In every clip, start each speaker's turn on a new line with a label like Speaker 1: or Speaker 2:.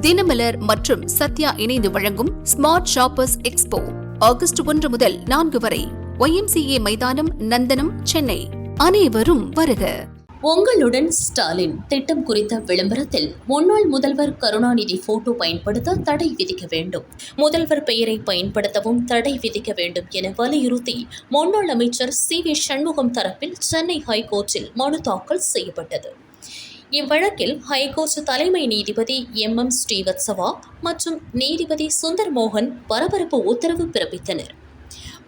Speaker 1: தினமலர் மற்றும் சத்யா இணைந்து வழங்கும் ஸ்மார்ட் ஷாப்பர்ஸ் எக்ஸ்போ ஆகஸ்ட் ஒன்று முதல் நான்கு வரை ஒய்எம்சிஏ மைதானம் நந்தனம் சென்னை. அனைவரும் வருக.
Speaker 2: உங்களுடன் ஸ்டாலின் திட்டம் குறித்த விளம்பரத்தில் முன்னாள் முதல்வர் கருணாநிதி போட்டோ பயன்படுத்த தடை விதிக்க வேண்டும். முதல்வர் பெயரை பயன்படுத்தவும் தடை விதிக்க வேண்டும் என வலியுறுத்தி முன்னாள் அமைச்சர் சி வி சண்முகம் தரப்பில் சென்னை ஹைகோர்ட்டில் மனு தாக்கல் செய்யப்பட்டது. இவ்வழக்கில் ஹைகோர்ட் தலைமை நீதிபதி எம். எம். ஸ்ரீவத்சவா மற்றும் நீதிபதி சுந்தர் மோகன் பரபரப்பு உத்தரவு பிறப்பித்தனர்.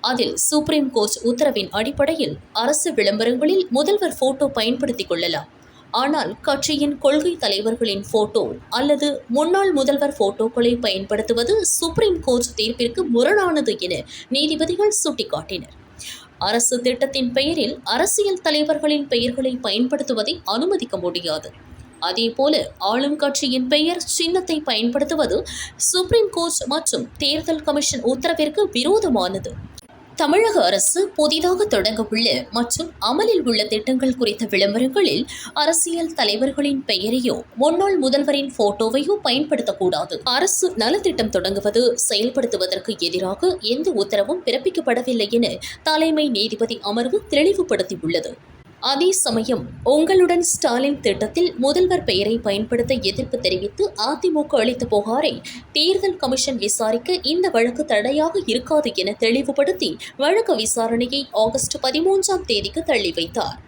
Speaker 2: அதில் சுப்ரீம் கோர்ட் உத்தரவின் அடிப்படையில் அரசு விளம்பரங்களில் முதல்வர் போட்டோ பயன்படுத்திக் கொள்ளலாம். ஆனால் கட்சியின் கொள்கை தலைவர்களின் போட்டோ அல்லது முன்னாள் முதல்வர் போட்டோக்களை பயன்படுத்துவது சுப்ரீம் கோர்ட் தீர்ப்பிற்கு முரணானது என நீதிபதிகள் சுட்டிக்காட்டினர். அரசு திட்டத்தின் பெயரில் அரசியல் தலைவர்களின் பெயர்களை பயன்படுத்துவதை அனுமதிக்க முடியாது. அதேபோல ஆளும் கட்சியின் பெயர் சின்னத்தை பயன்படுத்துவது சுப்ரீம் கோர்ட் மற்றும் தேர்தல் கமிஷன் உத்தரவிற்கு விரோதமானது. தமிழக அரசு புதிதாக தொடங்கவுள்ள மற்றும் அமலில் உள்ள திட்டங்கள் குறித்த விளம்பரங்களில் அரசியல் தலைவர்களின் பெயரையோ முன்னாள் முதல்வரின் போட்டோவையோ பயன்படுத்தக்கூடாது. அரசு நலத்திட்டம் தொடங்குவது செயல்படுத்துவதற்கு எதிராக எந்த உத்தரவும் பிறப்பிக்கப்படவில்லை என தலைமை நீதிபதி அமர்வு தெளிவுபடுத்தியுள்ளது. அதே சமயம் உங்களுடன் ஸ்டாலின் திட்டத்தில் முதல்வர் பெயரை பயன்படுத்த எதிர்ப்பு தெரிவித்து அதிமுக அளித்த புகாரை தேர்தல் கமிஷன் விசாரிக்க இந்த வழக்கு தடையாக இருக்காது என தெளிவுபடுத்தி வழக்கு விசாரணையை ஆகஸ்ட் பதிமூன்றாம் தேதிக்கு தள்ளி வைத்தார்.